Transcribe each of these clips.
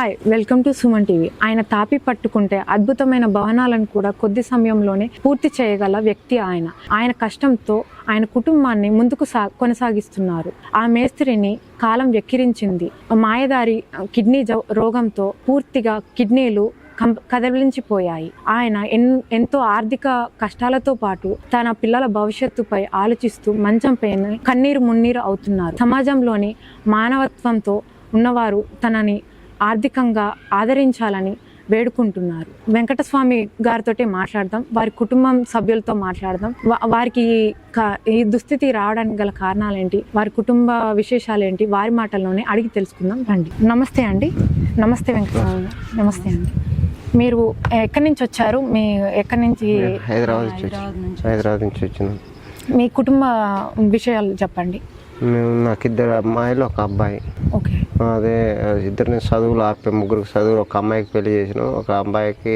Hi welcome to Suman TV ఆయన తాపి పట్టుకుంటే అద్భుతమైన భవనాలను కూడా కొద్ది సమయంలోనే పూర్తి చేయగల వ్యక్తి ఆయన. ఆయన కష్టంతో ఆయన కుటుంబాన్ని ముందుకు సా కొనసాగిస్తున్నారు. ఆ మేస్త్రిని కాలం వెక్కిరించింది. మాయదారి కిడ్నీ జ- రోగంతో పూర్తిగా కిడ్నీలు కం- కదలించిపోయాయి. ఆయన ఎన్ ఎంతో ఆర్థిక కష్టాలతో పాటు తన పిల్లల భవిష్యత్తుపై ఆలోచిస్తూ మంచం పైన కన్నీరు మున్నీరు అవుతున్నారు. సమాజంలోని మానవత్వంతో ఉన్నవారు తనని ఆర్థికంగా ఆదరించాలని వేడుకుంటున్నారు. వెంకటస్వామి గారితో మాట్లాడదాం. వారి కుటుంబం సభ్యులతో మాట్లాడదాం. వారికి ఈ దుస్థితి రావడానికి గల కారణాలేంటి? వారి కుటుంబ విశేషాలేంటి? వారి మాటల్లోనే అడిగి తెలుసుకుందాం. రండి. నమస్తే అండి. నమస్తే వెంకటస్వామి. నమస్తే అండి. మీరు ఎక్కడి నుంచి వచ్చారు? మీ ఎక్కడి నుంచి హైదరాబాద్ నుంచి హైదరాబాద్ నుంచి వచ్చినాం. మీ కుటుంబ విషయాలు చెప్పండి. మేము నాకు ఇద్దరు అమ్మాయిలు ఒక అబ్బాయి. ఓకే. అదే ఇద్దరిని చదువులు ఆపే ముగ్గురికి చదువులు ఒక అమ్మాయికి పెళ్ళి చేసినాం. ఒక అబ్బాయికి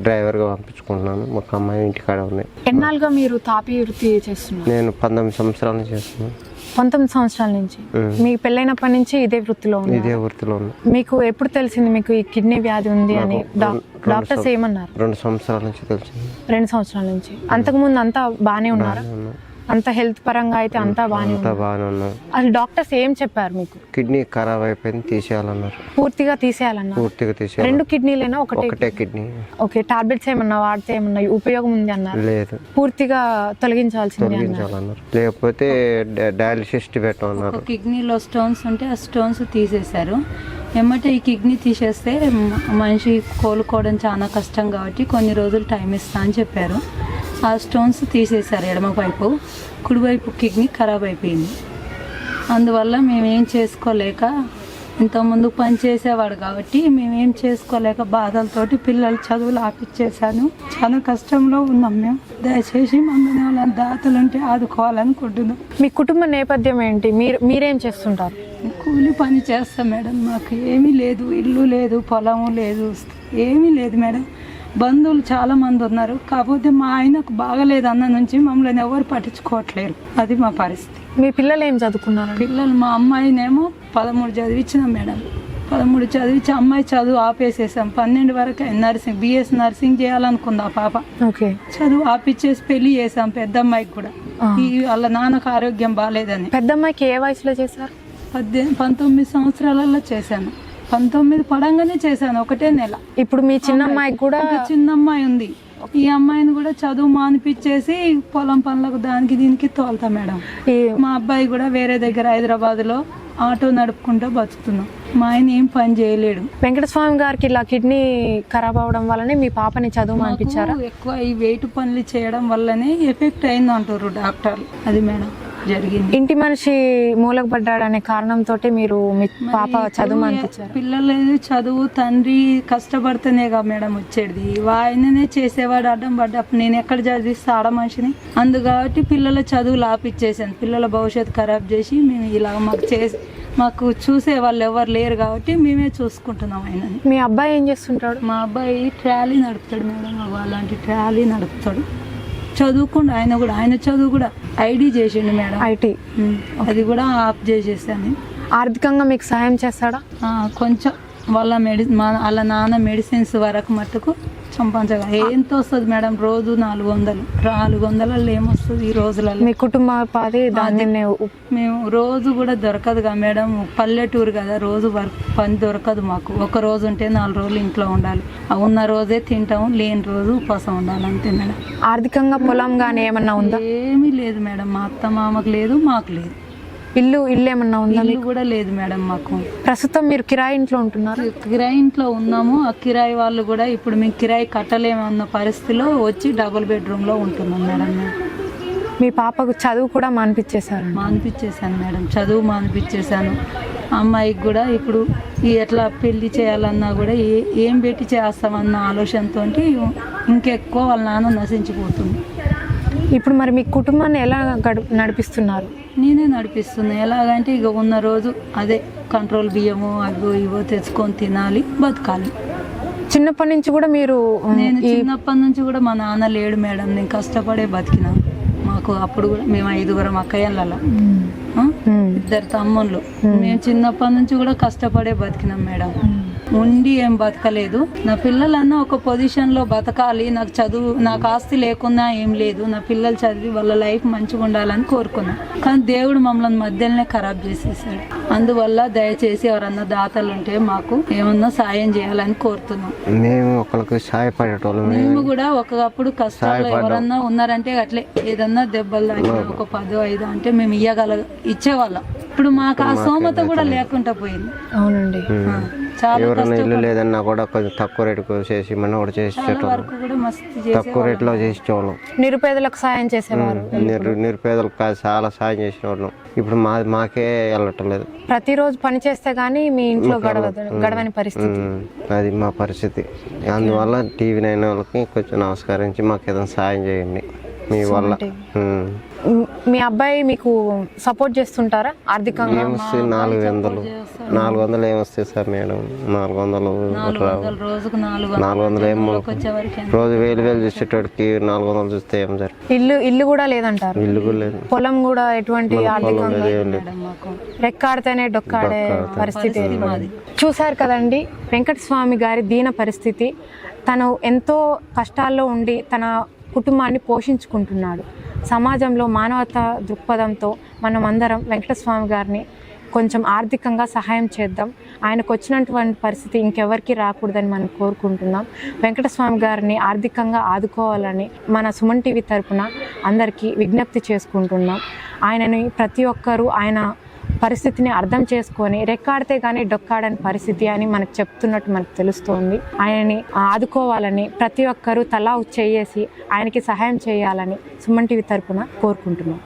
డ్రైవర్గా పంపించుకుంటున్నాను. ఒక అమ్మాయి ఇంటికాడ ఉన్నాయి ఎన్నాళ్ళుగా మీరు తాపి వృత్తి చేస్తున్నారు? నేను పంతొమ్మిది సంవత్సరాల నుంచి చేస్తున్నాను. పంతొమ్మిది సంవత్సరాల నుంచి. మీ పెళ్ళైనప్పటి నుంచి ఇదే వృత్తిలో ఉంది ఇదే వృత్తిలో ఉన్నా. మీకు ఎప్పుడు తెలిసింది మీకు ఈ కిడ్నీ వ్యాధి ఉంది అని? డాక్టర్స్ ఏమన్నారు? రెండు సంవత్సరాల నుంచి తెలిసింది. రెండు సంవత్సరాల నుంచి. అంతకుముందు అంతా బాగానే ఉన్నారా? అంత హెల్త్ పరంగా అయితే అంతా బాగానే అంతా ఉన్నారు. బాగానే ఉన్నా అసలు డాక్టర్స్ ఏం చెప్పారు మీకు? కిడ్నీ ఖరాబ్ అయిపోయింది తీసేయాలన్నారు. పూర్తిగా తీసేయాలన్నారు. పూర్తిగా తీసేయాలి. రెండు కిడ్నీలైనా? ఒకటే ఒకటే కిడ్నీ. ఓకే టాబ్లెట్స్ ఏమన్నా వాడితే ఏమన్నా ఉపయోగం ఉంది అన్నారు? లేదు. పూర్తిగా తొలగించాల్సింది అన్నారు. తొలగించాలన్నారు. లేకపోతే డయాలిసిస్ పెట్టమన్నారు. ఒక కిడ్నీలో స్టోన్స్ ఉంటే ఆ స్టోన్స్ తీసేశారు. ఎమ్మటే ఈ కిడ్నీ తీసేస్తే మనిషి కోలుకోవడం చాలా కష్టం కాబట్టి కొన్ని రోజులు టైం ఇస్తా అని చెప్పారు. ఆ స్టోన్స్ తీసేశారు ఎడమ వైపు కుడివైపు కిడ్నీ ఖరాబ్ అయిపోయింది. అందువల్ల మేమేం చేసుకోలేక ఇంతకుముందు పని చేసేవాడు కాబట్టి మేమేం చేసుకోలేక బాధలతోటి పిల్లలు చదువులు ఆపిచ్చేసాను చాలా కష్టంలో ఉన్నాం మేము. దయచేసి మమ్మల్ని వాళ్ళని దాతలుంటే ఆదుకోవాలనుకుంటున్నాం. మీ కుటుంబ నేపథ్యం ఏంటి? మీరు మీరేం చేస్తుంటారు? కూలి పని చేస్తాం మేడం. మాకు ఏమీ లేదు. ఇల్లు లేదు పొలము లేదు. ఏమీ లేదు మేడం. బంధువులు చాలా మంది ఉన్నారు. కాకపోతే మా ఆయనకు బాగలేదు అన్న నుంచి మమ్మల్ని ఎవరు పట్టించుకోవట్లేరు. అది మా పరిస్థితి. మీ పిల్లలు ఏం చదువుకున్నారు? పిల్లలు మా అమ్మాయినేమో పదమూడు చదివించినాం మేడం. పదమూడు చదివించి అమ్మాయి చదువు ఆపేసేసాం. పన్నెండు వరకు నర్సింగ్ బిఎస్ నర్సింగ్ చేయాలనుకుంది ఆ పాప. ఓకే. చదువు ఆపిచ్చేసి పెళ్ళి చేసాం పెద్ద అమ్మాయికి కూడా ఈ వాళ్ళ నాన్నకు ఆరోగ్యం బాగాలేదని పెద్ద అమ్మాయికి ఏ వయసులో చేశారు? పద్దెనిమిది పంతొమ్మిది సంవత్సరాలలో చేశాను. పంతొమ్మిది పడంగానే చేశాను ఒకటే నెల. ఇప్పుడు మీ చిన్న అమ్మాయికి కూడా ఇంకా చిన్న అమ్మాయి ఉంది. ఈ అమ్మాయిని కూడా చదువు మానిపించేసి పొలం పనులకు దానికి దీనికి తోలుతా మేడం. మా అబ్బాయి కూడా వేరే దగ్గర హైదరాబాద్లో ఆటో నడుపుకుంటూ బతుకుతున్నాం. మా ఆయన ఏం పని చేయలేడు. వెంకటస్వామి గారికి ఇలా కిడ్నీ ఖరాబ్ అవడం వల్లనే మీ పాపని చదువు మానిపించారా? ఎక్కువ ఈ వెయిట్ పనులు చేయడం వల్లనే ఎఫెక్ట్ అయింది అంటారు డాక్టర్లు. అది మేడం. జరిగింది. ఇంటి మనిషి మూలకు పడ్డాడనే కారణంతో మీరు మీ పాప చదువు పిల్లలు చదువు తండ్రి కష్టపడితేనేగా మేడం వచ్చేది. ఆయననే చేసేవాడు అడ్డం పడ్డప్పుడు నేను ఎక్కడ చదివిస్తే ఆడ మనిషిని? అందు కాబట్టి పిల్లల చదువులు ఆపిచ్చేసాను పిల్లల భవిష్యత్తు ఖరాబ్ చేసి మేము ఇలా మాకు చేసి మాకు చూసే వాళ్ళు ఎవరు లేరు కాబట్టి మేమే చూసుకుంటున్నాం ఆయనని. మీ అబ్బాయి ఏం చేస్తుంటాడు? మా అబ్బాయి ట్రాలీ నడుపుతాడు మేడం అలాంటి ట్రాలీ నడుపుతాడు. చదువుకుండా ఆయన కూడా ఆయన చదువు కూడా ఐడి చేసిండు మేడం. ఐటీ అది కూడా ఆఫ్ చేసేసాను ఆర్థికంగా మీకు సహాయం చేస్తాడా? కొంచెం వాళ్ళ మెడి వాళ్ళ నాన్న మెడిసిన్స్ వరకు మట్టుకు సంపాదించగా ఎంత వస్తుంది మేడం రోజు నాలుగు వందలు? నాలుగు వందలలో ఏమొస్తుంది ఈ రోజులలో మీ కుటుంబోపాధి దాన్ని మేము రోజు కూడా దొరకదుగా మేడం. పల్లెటూరు కదా రోజు వర్క్ పని దొరకదు మాకు. ఒక రోజు ఉంటే నాలుగు రోజులు ఇంట్లో ఉండాలి. ఉన్న రోజే తింటాము లేని రోజు ఉపవాసం ఉండాలి అంతే మేడం. ఆర్థికంగా పొలం గానీ ఏమన్నా ఉందా? ఏమీ లేదు మేడం. మా అత్త మామకు లేదు మాకు లేదు. ఇల్లు ఇల్లు ఏమన్నా ఉందా ఇల్లు కూడా లేదు మేడం మాకు. ప్రస్తుతం మీరు కిరాయి ఇంట్లో ఉంటున్నారు? కిరాయి ఇంట్లో ఉన్నాము. ఆ కిరాయి వాళ్ళు కూడా ఇప్పుడు మేము కిరాయి కట్టలేమన్న పరిస్థితిలో వచ్చి డబుల్ బెడ్రూమ్లో ఉంటున్నాం మేడం మేము. మీ పాపకు చదువు కూడా మానిపించేశారు. మానిపించేశాను మేడం. చదువు మానిపించేశాను. అమ్మాయికి కూడా ఇప్పుడు ఈ ఎట్లా పెళ్ళి చేయాలన్నా కూడా ఏ ఏం పెట్టి చేస్తామన్న ఆలోచనతో ఇంకెక్కువ వాళ్ళ నాన్న నశించిపోతుంది. ఇప్పుడు మరి మీ కుటుంబాన్ని ఎలా నడిపిస్తున్నారు? నేనే నడిపిస్తున్నా. ఎలాగంటే ఇక ఉన్న రోజు అదే కంట్రోల్ బియ్యము అవి ఇవో తెచ్చుకొని తినాలి బతకాలి. చిన్నప్పటి నుంచి కూడా మీరు నేను చిన్నప్పటి నుంచి కూడా మా నాన్న లేడు మేడం. నేను కష్టపడే బతికినా. మాకు అప్పుడు కూడా మేము ఐదుగురం అక్కయ్యల ఉమ్, ఇద్దరు తమ్ముళ్ళు. మేము చిన్నప్పటి నుంచి కూడా కష్టపడే బతికినాం మేడం. ఉండి ఏం బతకలేదు. నా పిల్లలన్నా ఒక పొజిషన్లో బతకాలి. నాకు చదువు నాకు ఆస్తి లేకున్నా ఏం లేదు. నా పిల్లలు చదివి వాళ్ళ లైఫ్ మంచిగా ఉండాలని కోరుకున్నా. కానీ దేవుడు మమ్మల్ని మధ్యలోనే ఖరాబ్ చేసేసాడు. అందువల్ల దయచేసి ఎవరన్నా దాతలు ఉంటే మాకు ఏమన్నా సాయం చేయాలని కోరుతున్నాం. మేము ఒకరికి సహాయపడేటోళ్ళం మేము కూడా ఒకప్పుడు కష్టాలు ఎవరన్నా ఉన్నారంటే అట్లే. ఏదన్నా దెబ్బలు తాకినా ఒక పదో ఐదో అంటే మేము ఇయ్యగల ఇచ్చేవాళ్ళం. ఇప్పుడు మాకు ఆ సోమత కూడా లేకుండా పోయింది. అవునండి. ఎవరైనా ఇల్లు లేదన్నా కూడా కొంచెం తక్కువ రేటుకు చేసి మనం కూడా చేసి తక్కువ రేట్లో చేసి నిరుపేదలకు సాయం చేసేవారు. నిరు నిరుపేదలకు చాలా సాయం చేసిన వాళ్ళం ఇప్పుడు మా మాకే వెళ్ళటం లేదు. ప్రతిరోజు పని చేస్తే గానీ మీ ఇంట్లో గడవదు గడవని పరిస్థితి. అది మా పరిస్థితి. అందువల్ల టీవీ నైన్ వాళ్ళకి కొంచెం నమస్కరించి మాకు ఏదైనా సాయం చేయండి. మీ వల్ల. మీ అబ్బాయి మీకు సపోర్ట్ చేస్తుంటారా? ఆర్థికంగా ఏమొస్తాయి నాలుగు వందలు. నాలుగు వందలు ఏమొస్తాయి సార్ మేడం? నాలుగు వందలు నాలుగు వందలు రోజుకు నాలుగు నాలుగు వందలు ఏం వందలకు వచ్చేవరకు ఎంత? రోజు వేలు వేలు చూసేటోడికి నాలుగు వందలు చూస్తే ఏం సార్ ఇల్లు ఇల్లు కూడా లేదంటారు? ఇల్లు కూడా లేదు. పొలం కూడా ఎటువంటి రెక్కాడితేనే డొక్కాడే పరిస్థితి చూశారు కదండి వెంకటస్వామి గారి దీన పరిస్థితి. తను ఎంతో కష్టాల్లో ఉండి తన కుటుంబాన్ని పోషించుకుంటున్నాడు. సమాజంలో మానవత దృక్పథంతో మనం అందరం వెంకటస్వామి గారిని కొంచెం ఆర్థికంగా సహాయం చేద్దాం. ఆయనకు వచ్చినటువంటి పరిస్థితి ఇంకెవరికి రాకూడదని మనం కోరుకుంటున్నాం. వెంకటస్వామి గారిని ఆర్థికంగా ఆదుకోవాలని మన సుమన్ టీవీ తరపున అందరికీ విజ్ఞప్తి చేసుకుంటున్నాం. ఆయనని ప్రతి ఒక్కరూ ఆయన పరిస్థితిని అర్థం చేసుకొని రెక్కాడితే కానీ డొక్కాడని పరిస్థితి అని మనకు చెప్తున్నట్టు మనకు తెలుస్తోంది. ఆయనని ఆదుకోవాలని ప్రతి ఒక్కరూ తలా చేసి ఆయనకి సహాయం చేయాలని సుమన్ టీవీ తరపున కోరుకుంటున్నాం.